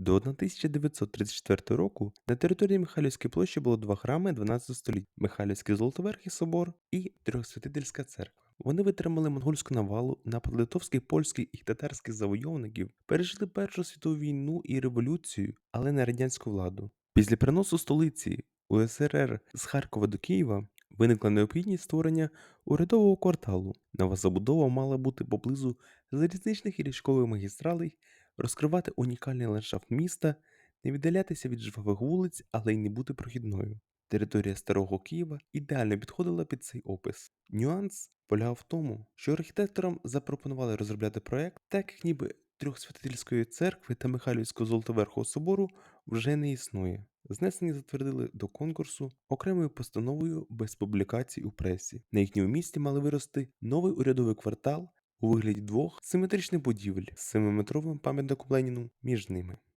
До 1934 року на території Михайлівської площі було два храми 12 століття: Михайлівський Золотоверхий собор і Трьохсвятительська церква. Вони витримали монгольську навалу, напад литовських, польських і татарських завойовників, пережили Першу світову війну і революцію, але не радянську владу. Після переносу столиці УСРР з Харкова до Києва виникла необхідність створення урядового кварталу. Нова забудова мала бути поблизу залізничних і річкових магістралей, розкривати унікальний ландшафт міста, не віддалятися від жвавих вулиць, але й не бути прохідною. Територія старого Києва ідеально підходила під цей опис. Нюанс полягав в тому, що архітекторам запропонували розробляти проект, так як ніби Трьохсвятительської церкви та Михайлівського Золотоверхого собору вже не існує. Знесені затвердили до конкурсу окремою постановою без публікацій у пресі. На їхньому місці мали вирости новий урядовий квартал у вигляді двох симетричних будівель з семиметровим пам'ятником Леніну між ними.